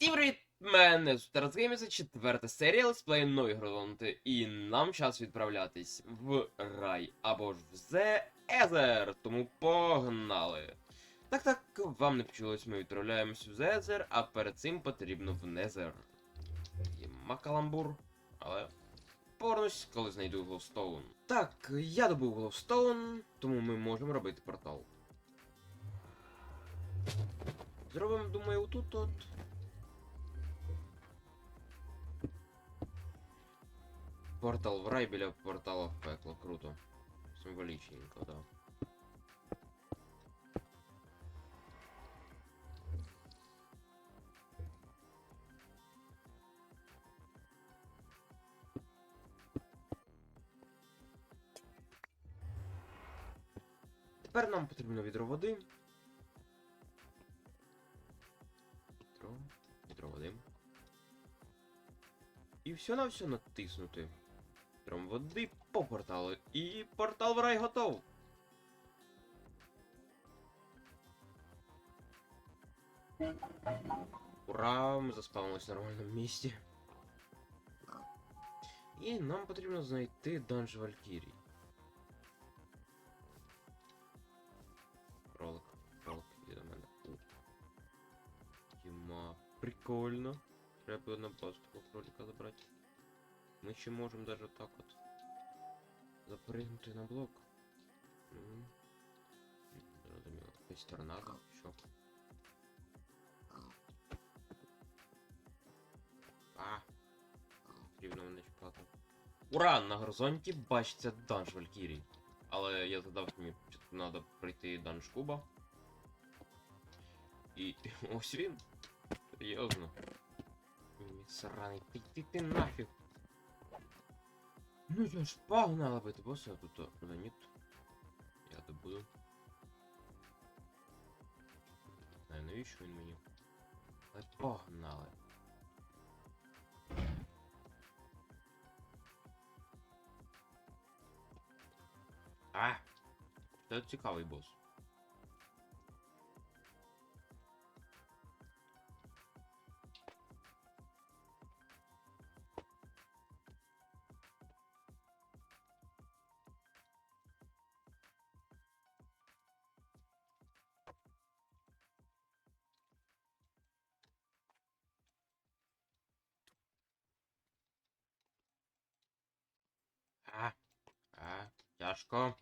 Всім привіт! Мене Геймс, четверта серія летсплею нові Гролонти, і нам час відправлятись в рай або ж в The Ether, тому погнали! Так так, вам не почулось, ми відправляємось в The Ether, а перед цим потрібно в Nether. І макаламбур, але повернусь, коли знайду Гловстоун. Так, я добув Гловстоун, тому ми можемо робити портал. Зробимо, думаю, отут Портал в рай біля портала в пекло. Круто. Символічненько, да. Тепер нам потрібно відро води. Відро, відро води. І все на все натиснути. Тром води по порталу. І портал в рай готов. Ура! Ми заспавнились в нормальному місці. І нам потрібно знайти данж Валькірій. Кролик, кролик, іди до мене. У. Прикольно. Треба на такого кролика забрати. Ми ще можемо даже так от запрыгнути на блок. Якась торнадо, що? А! Потрібно мене чіпати. Ура! На горизонті бачиться данж Валькірій. Але я задав, що мені спочатку треба пройти данж куба. І ось він. Серйозно. Сраний, ти, ти нафіг. Ну що ж, погнали бити боса, а тут а, нет. Я добуду. Не знаю, навіщо він мені. Але погнали. А! Це цікавий бос. Тяжко.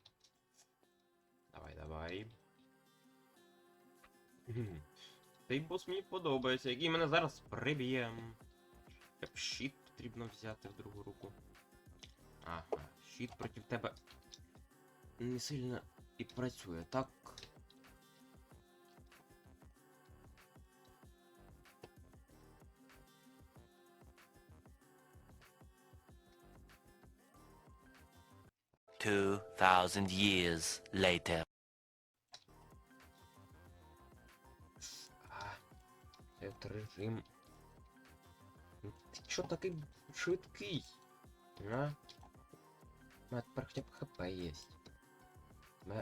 Давай, давай. Цей бос мені подобається, який мене зараз приб'є. Щит потрібно взяти в другу руку. Ага, щит проти тебе не сильно і працює, так? Two thousand years later. Це режим. Ти чо такий швидкий? А? У мене тепер хоча б хп є.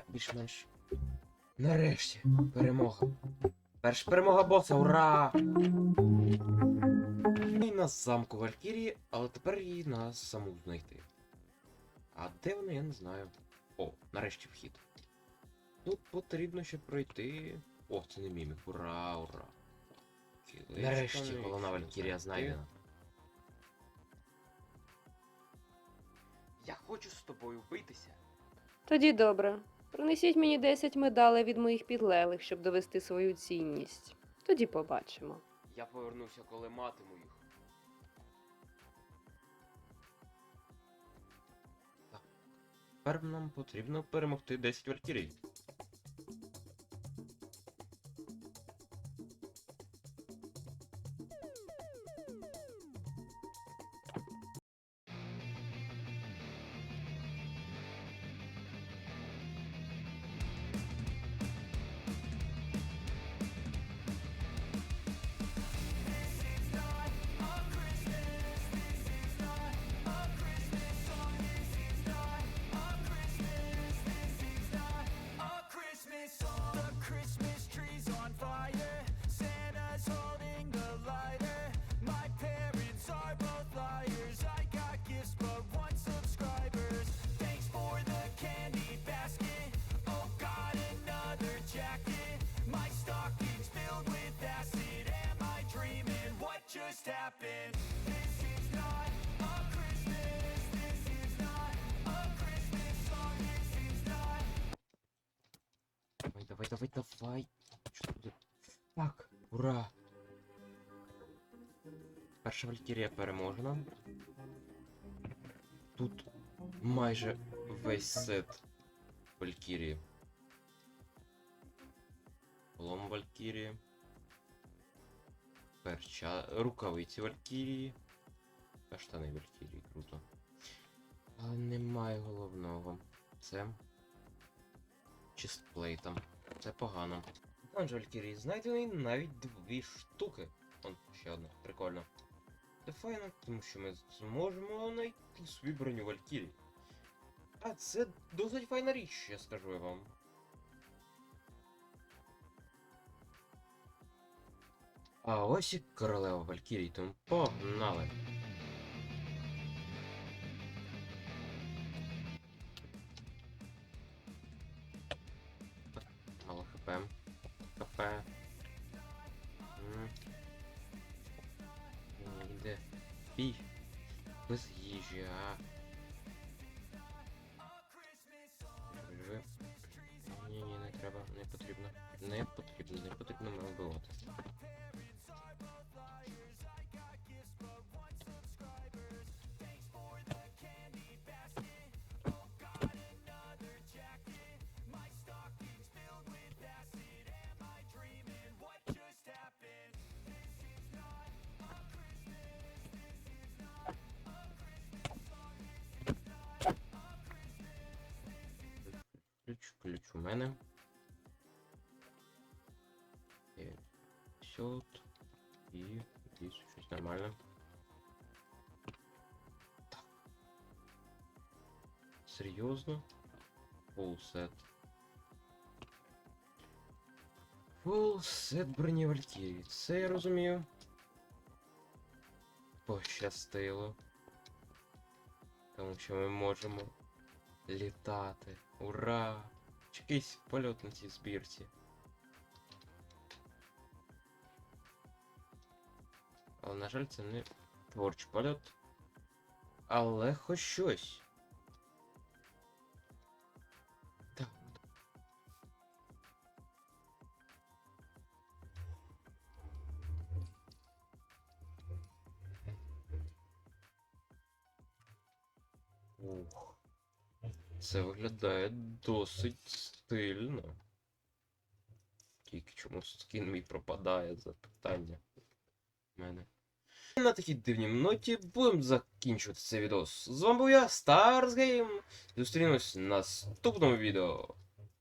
Більш-менш. Нарешті, перемога. Перша перемога боса, ура! І на замку Валькірії, але тепер її на саму знайти. А де вона, я не знаю. О, нарешті вхід. Тут потрібно ще пройти. О, це не мімік. Ура, ура. Нарешті головна Валькірія знайдена. Я хочу з тобою битися. Тоді добре. Принесіть мені 10 медалей від моїх підлеглих, щоб довести свою цінність. Тоді побачимо. Я повернуся, коли матиму їх. Тепер нам потрібно перемогти 10 валькірій. Давай, давай, давай, давай. Що буде? Так, ура! Перша Валькірія переможена. Тут майже весь сет Валькірії. Лом Валькірії. Перча... Рукавиці Валькірії. Та штани Валькірії, круто. Але немає головного. Це чистплейтом. Це погано. Данж Валькірії знайдений навіть дві штуки. Он ще одна, прикольно. Це файно, тому що ми зможемо знайти собі броню Валькірії. А це досить файна річ, я скажу я вам. А ось і королева Валькірії, тому погнали. Мало хп. ХП. Йде. Бій. Без їжі, а. Ні, ні, не треба, не потрібно. Не потрібно, не потрібно мене вбивати. Мене. Сьот. І десь щось нормально. Так. Серйозно? Сет. Фул сет броні Валькірії. Це я розумію. Пощастило. Тому що ми можемо літати. Ура! Якийсь польот на цій збірці. Але, на жаль, це не творчий польот. Але хоч щось. Це виглядає досить стильно. Тільки чому скін мій пропадає запитання в мене. На такій дивній ноті будемо закінчувати цей відос. З вами був я, StarsGame. Зустрінемось в наступному відео.